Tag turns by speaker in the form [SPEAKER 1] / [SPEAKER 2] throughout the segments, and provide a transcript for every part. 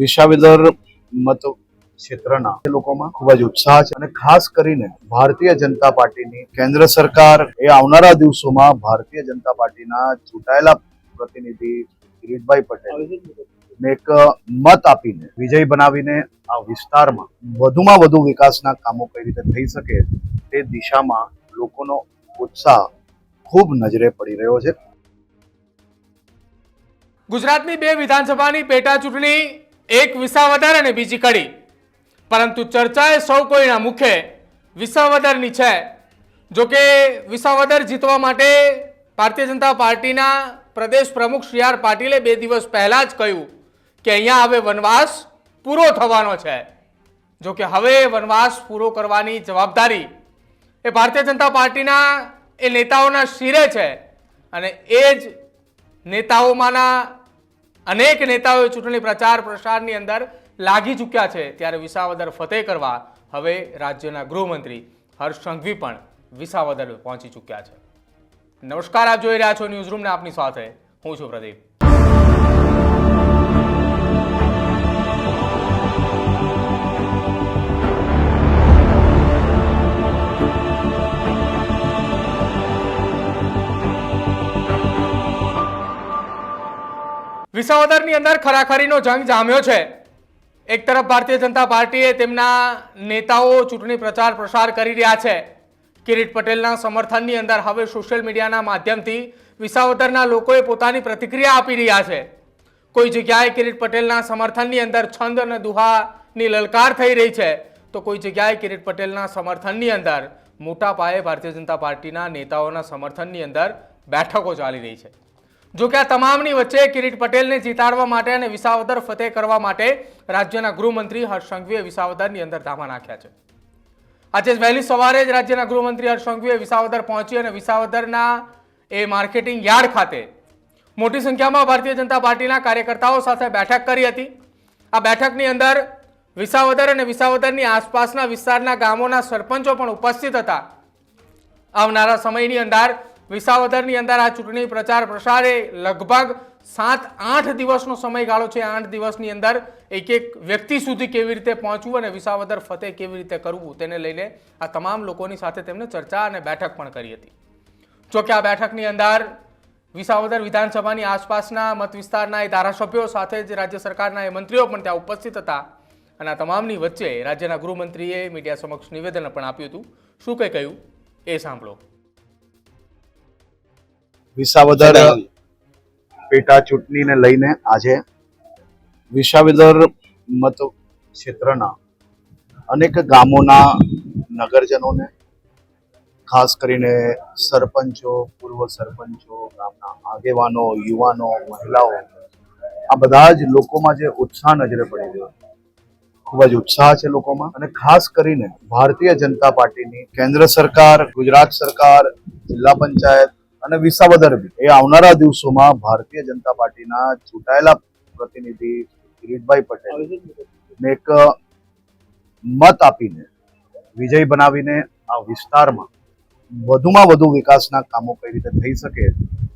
[SPEAKER 1] વિસાવદર મત ક્ષેત્રના લોકોમાં ખૂબ જ ઉત્સાહ છે. અને ખાસ કરીને ભારતીય જનતા પાર્ટીની કેન્દ્ર સરકાર એ આવનારા દિવસોમાં ભારતીય જનતા પાર્ટીના ચૂંટાયેલા પ્રતિનિધિ કિરીટભાઈ પટેલ એક મત આપીને, વિજય બનાવીને આ વિસ્તારમાં વધુમાં વધુ વિકાસના કામો કઈ રીતે થઈ શકે તે દિશામાં લોકોનો ઉત્સાહ ખૂબ નજરે પડી રહ્યો છે.
[SPEAKER 2] ગુજરાતની બે વિધાનસભાની પેટા ચૂંટણી એક વિસાવદર અને બીજી કડી. પરંતુ ચર્ચા એ સૌ કોઈના મુખે વિસાવદરની છે. જોકે વિસાવદર જીતવા માટે ભારતીય જનતા પાર્ટીના પ્રદેશ પ્રમુખ શ્રી આર પાટીલે બે દિવસ પહેલાં જ કહ્યું કે અહીંયા હવે વનવાસ પૂરો થવાનો છે. જો કે હવે વનવાસ પૂરો કરવાની જવાબદારી એ ભારતીય જનતા પાર્ટીના એ નેતાઓના શિરે છે. અને એ જ નેતાઓમાંના અનેક નેતાઓએ ચૂંટણી પ્રચાર પ્રસારની અંદર લાગી ચૂક્યા છે. ત્યારે વિસાવદર ફતેહ કરવા હવે રાજ્યના ગૃહમંત્રી હર્ષ સંઘવી પણ વિસાવદર પહોંચી ચૂક્યા છે. નમસ્કાર, આપ જોઈ રહ્યા છો ન્યૂઝરૂમને આપની સાથે હું છું પ્રદીપ. વિસાવદરની અંદર ખરાખરીનો જંગ જામ્યો છે. એક તરફ ભારતીય જનતા પાર્ટીએ તેમના નેતાઓ ચૂંટણી પ્રચાર પ્રસાર કરી રહ્યા છે. કિરીટ પટેલના સમર્થનની અંદર હવે સોશિયલ મીડિયાના માધ્યમથી વિસાવદરના લોકોએ પોતાની પ્રતિક્રિયા આપી રહ્યા છે. કોઈ જગ્યાએ કિરીટ પટેલના સમર્થનની અંદર છંદ અને દુહાની લલકાર થઈ રહી છે, તો કોઈ જગ્યાએ કિરીટ પટેલના સમર્થનની અંદર મોટા પાયે ભારતીય જનતા પાર્ટીના નેતાઓના સમર્થનની અંદર બેઠકો ચાલી રહી છે. જો કે આ તમામની વચ્ચે કિરીટ પટેલને જીતાડવા માટે અને વિસાવદર ફતેહ કરવા માટે રાજ્યના ગૃહમંત્રી હર્ષ સંઘવીએ વિસાવદરની અંદર ધામા નાખ્યા છે. આજે વહેલી સવારે જ રાજ્યના ગૃહમંત્રી હર્ષ સંઘવીએ વિસાવદર પહોંચી અને વિસાવદરના એ માર્કેટિંગ યાર્ડ ખાતે મોટી સંખ્યામાં ભારતીય જનતા પાર્ટીના કાર્યકર્તાઓ સાથે બેઠક કરી હતી. આ બેઠકની અંદર વિસાવદર અને વિસાવદરની આસપાસના વિસ્તારના ગામોના સરપંચો પણ ઉપસ્થિત હતા. આવનારા સમયની અંદર વિસાવદરની અંદર આ ચૂંટણી પ્રચાર પ્રસારે લગભગ સાત, આઠ દિવસનો સમયગાળો છે. આઠ દિવસની અંદર એક એક વ્યક્તિ સુધી કેવી રીતે પહોંચવું અને વિસાવદર ફતેહ કેવી રીતે કરવું તેને લઈને આ તમામ લોકોની સાથે તેમણે ચર્ચા અને બેઠક પણ કરી હતી. જોકે આ બેઠકની અંદર વિસાવદર વિધાનસભાની આસપાસના મત વિસ્તારના એ ધારાસભ્યો સાથે જ રાજ્ય સરકારના એ મંત્રીઓ પણ ત્યાં ઉપસ્થિત હતા અને આ તમામની વચ્ચે રાજ્યના ગૃહમંત્રીએ મીડિયા સમક્ષ નિવેદન પણ આપ્યું હતું. શું કંઈ કહ્યું? એ સાંભળો.
[SPEAKER 1] વિસાવદર પેટા ચૂંટણીને લઈને આજે વિસાવદર મત ક્ષેત્રના અનેક ગામોના નગરજનોને, ખાસ કરીને સરપંચો, પૂર્વ સરપંચો, ગામના આગેવાનો, યુવાનો, મહિલાઓ, આ બધા જ લોકોમાં જે ઉત્સાહ નજરે પડી રહ્યો ખૂબ જ ઉત્સાહ છે લોકોમાં. અને ખાસ કરીને ભારતીય જનતા પાર્ટીની કેન્દ્ર સરકાર, ગુજરાત સરકાર, જિલ્લા પંચાયત અને વિસાવદર એ આવનારા દિવસોમાં ભારતીય જનતા પાર્ટીના ચૂંટાયેલા પ્રતિનિધિ કિરીટભાઈ પટેલ ને એક મત આપીને, વિજય બનાવીને આ વિસ્તારમાં વધુમાં વધુ વિકાસના કામો કઈ રીતે થઈ શકે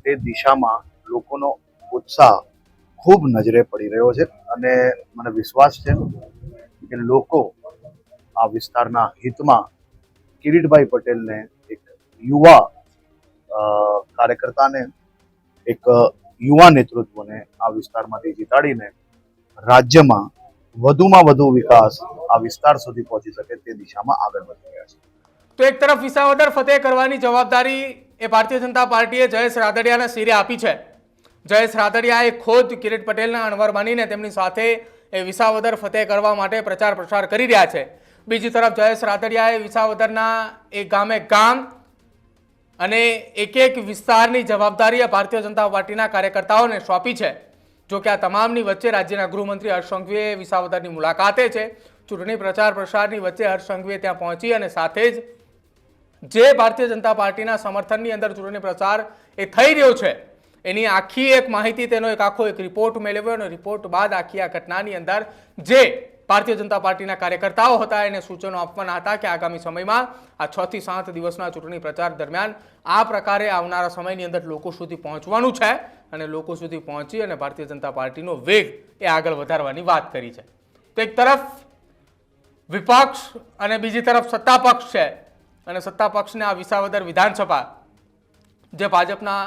[SPEAKER 1] તે દિશામાં લોકોનો ઉત્સાહ ખૂબ નજરે પડી રહ્યો છે અને મને વિશ્વાસ છે કે લોકો આ વિસ્તારના હિતમાં કિરીટભાઈ પટેલને એક યુવા કાર્યકર્તાને એક યુવા નેતૃત્વને આ વિસ્તારમાંથી જીતાડીને રાજ્યમાં વધુમાં વધુ વિકાસ આ વિસ્તાર સુધી પહોંચી શકે તે દિશામાં આગળ વધી રહ્યા છે.
[SPEAKER 2] તો એક તરફ વિસાવદર ફતેહ કરવાની જવાબદારી એ ભારતીય જનતા પાર્ટીએ જયેશ રાદડિયાના શિરે આપી છે. જયેશ રાદડિયાએ ખોદ કિરીટ પટેલના અણવર માનીને તેમની સાથે એ વિસાવદર ફતેહ કરવા માટે પ્રચાર પ્રસાર કરી રહ્યા છે. બીજી તરફ જયેશ રાદડિયાએ વિસાવદરના એક ગામે ગામ અને એક એક વિસ્તારની જવાબદારી ભારતીય જનતા પાર્ટીના કાર્યકર્તાઓને સોંપી છે. જો કે આ તમામની વચ્ચે રાજ્યના ગૃહમંત્રી હર્ષ સંઘવીએ વિસાવદરની મુલાકાતે છે. ચૂંટણી પ્રચાર પ્રસારની વચ્ચે હર્ષ સંઘવીએ ત્યાં પહોંચી અને સાથે જ જે ભારતીય જનતા પાર્ટીના સમર્થનની અંદર ચૂંટણી પ્રચાર એ થઈ રહ્યો છે, એની આખી એક માહિતી તેનો એક આખો એક રિપોર્ટ મેળવ્યો અને રિપોર્ટ બાદ આખી આ ઘટનાની અંદર જે ભારતીય જનતા પાર્ટીના કાર્યકર્તાઓ હતા. એને સૂચનો આપવાના હતા કે આગામી સમયમાં આ છ થી સાત દિવસના ચૂંટણી પ્રચાર દરમિયાન આ પ્રકારે આવનારા સમયની અંદર લોકો સુધી પહોંચવાનું છે અને લોકો સુધી પહોંચી અને ભારતીય જનતા પાર્ટીનો વેગ એ આગળ વધારવાની વાત કરી છે. તો એક તરફ વિપક્ષ અને બીજી તરફ સત્તા પક્ષ છે અને સત્તા પક્ષને આ વિસાવદર વિધાનસભા, જે ભાજપના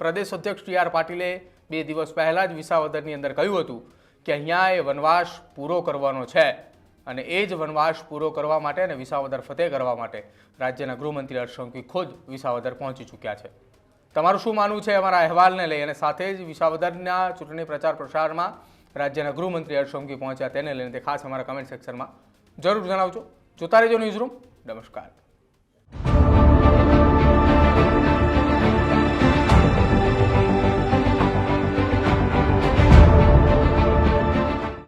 [SPEAKER 2] પ્રદેશ અધ્યક્ષ ટી આર પાટીલે બે દિવસ પહેલાં જ વિસાવદરની અંદર કહ્યું હતું કે અહીંયા એ વનવાસ પૂરો કરવાનો છે અને એ જ વનવાસ પૂરો કરવા માટે અને વિસાવદર ફતેહ કરવા માટે રાજ્યના ગૃહમંત્રી હર્ષંકી ખુદ વિસાવદર પહોંચી ચૂક્યા છે. તમારું શું માનવું છે અમારા અહેવાલને લઈ અને સાથે જ વિસાવદરના ચૂંટણી પ્રચાર પ્રસારમાં રાજ્યના ગૃહમંત્રી હર્ષંકી પહોંચ્યા તેને લઈને તે ખાસ અમારા કમેન્ટ સેક્શનમાં જરૂર જણાવજો. જોતા રહેજો ન્યૂઝ રૂમ નમસ્કાર.